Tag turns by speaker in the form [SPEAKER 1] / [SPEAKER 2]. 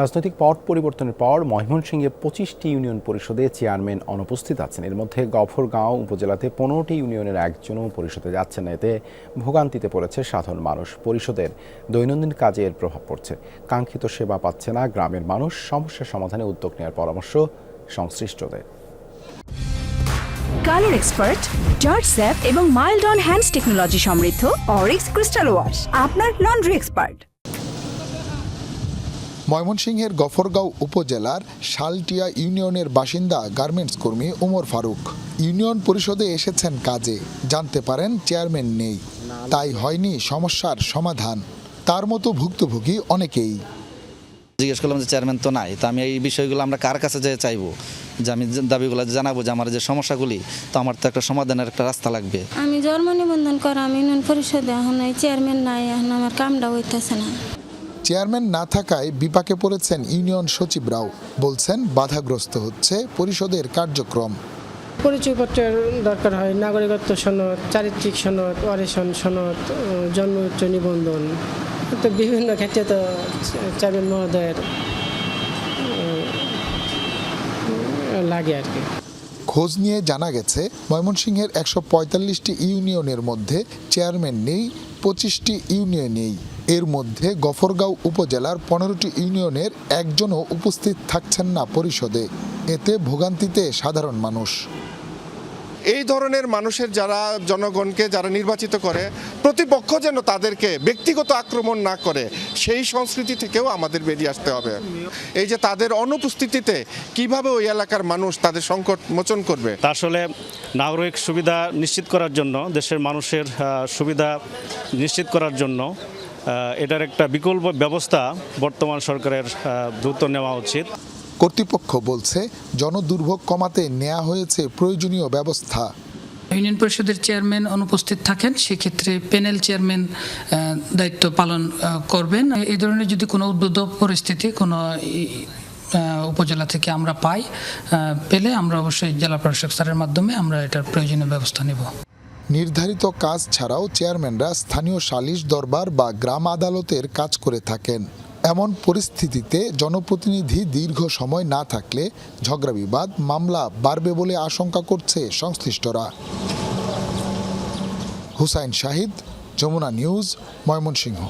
[SPEAKER 1] রাজনৈতিক পট পরিবর্তনের পর ময়মনসিংহে পঁচিশটি ইউনিয়ন পরিষদে চেয়ারম্যান অনুপস্থিত আছেন। এর মধ্যে গফরগাঁও উপজেলাতে পনেরোটি ইউনিয়নের একজনও পরিষদে যাচ্ছেন না। এতে ভোগান্তিতে পড়েছে সাধারণ মানুষ। পরিষদের দৈনন্দিন কাজে এর প্রভাব পড়ছে। কাঙ্ক্ষিত সেবা পাচ্ছে না গ্রামের মানুষ। সমস্যা সমাধানে উদ্যোগ নেওয়ার পরামর্শ সংশ্লিষ্টদের।
[SPEAKER 2] কালার এক্সপার্ট, জর্জ স্যাপ এবং মাইল্ড অন হ্যান্ডস টেকনোলজি সমৃদ্ধ অরিক্স ক্রিস্টাল ওয়াশ, আপনার লন্ড্রি এক্সপার্ট।
[SPEAKER 3] ময়মনসিংহের গফরগাঁও উপজেলার শালটিয়া ইউনিয়নের বাসিন্দা গার্মেন্টস কর্মী ওমর ফারুক। ইউনিয়ন পরিষদে এসেছেন কাজে জানতে পারেন চেয়ারম্যান নেই। তাই হয়নি সমস্যার সমাধান। তার মতো ভুক্তভোগী অনেকেই।
[SPEAKER 4] জিজ্ঞেস করলাম যে চেয়ারম্যান তো নাই তো আমি এই বিষয়গুলো আমরা কার কাছে যেয়ে চাইব? যে আমি দাবিগুলো জানাব যে আমার যে সমস্যাগুলি তো আমার তো একটা সমাধানের একটা রাস্তা লাগবে।
[SPEAKER 5] আমি জন্ম নিবন্ধন করা আমি ইউনিয়ন পরিষদে এখন চেয়ারম্যান নাই এখন আমার কামটা হইতেছে না।
[SPEAKER 3] চেয়ারম্যান না থাকায় বিপাকে পড়েছেন ইউনিয়ন সচিবরাও বলছেন বাধাগ্রস্ত হচ্ছে পরিষদের কার্যক্রম।
[SPEAKER 6] পরিচয়পত্রের দরকার হয় নাগরিকত্ব সনদ চারিত্রিক সনদ অরেশন সনদ জন্ম উচ্চ নিবন্ধন। তো বিভিন্ন ক্ষেত্রে তো চেয়ারম্যান মহোদয়ের লাগে আর কি।
[SPEAKER 3] খোঁজ নিয়ে জানা গেছে ময়মনসিংহের একশো পঁয়তাল্লিশটি ইউনিয়নের মধ্যে চেয়ারম্যান নেই পঁচিশটি ইউনিয়নেই। এর মধ্যে গফরগাঁও উপজেলার পনেরোটি ইউনিয়নের একজনও উপস্থিত থাকছেন না পরিষদে। এতে ভোগান্তিতে সাধারণ মানুষ।
[SPEAKER 7] এই ধরনের মানুষের যারা জনগণকে যারা নির্বাচিত করে প্রতিপক্ষ যেন তাদেরকে ব্যক্তিগত আক্রমণ না করে সেই সংস্কৃতি থেকেও আমাদের বেরিয়ে আসতে হবে। এই যে তাদের অনুপস্থিতিতে কীভাবে ওই এলাকার মানুষ তাদের সংকট মোচন করবে?
[SPEAKER 8] তা আসলে নাগরিক সুবিধা নিশ্চিত করার জন্য দেশের মানুষের সুবিধা নিশ্চিত করার জন্য এটার একটা বিকল্প ব্যবস্থা বর্তমান সরকারের দ্রুত নেওয়া উচিত।
[SPEAKER 3] কর্তৃপক্ষ বলছে জনদুর্ভোগ কমাতে নেওয়া হয়েছে প্রয়োজনীয় ব্যবস্থা।
[SPEAKER 9] ইউনিয়ন পরিষদের চেয়ারম্যান অনুপস্থিত থাকেন সেক্ষেত্রে প্যানেল চেয়ারম্যান দায়িত্ব পালন করবেন। এই ধরনের যদি কোনো উদ্বুদ্ধ পরিস্থিতি কোনো উপজেলা থেকে আমরা পাই পেলে আমরা অবশ্যই জেলা প্রশাসক স্যারের মাধ্যমে আমরা এটার প্রয়োজনীয় ব্যবস্থা নেব।
[SPEAKER 3] নির্ধারিত কাজ ছাড়াও চেয়ারম্যানরা স্থানীয় সালিশ দরবার বা গ্রাম আদালতের কাজ করে থাকেন। এমন পরিস্থিতিতে জনপ্রতিনিধি দীর্ঘ সময় না থাকলে ঝগড়া বিবাদ, মামলা বাড়বে বলে আশঙ্কা করছে সংশ্লিষ্টরা। হুসাইন শাহিদ, যমুনা নিউজ, ময়মনসিংহ।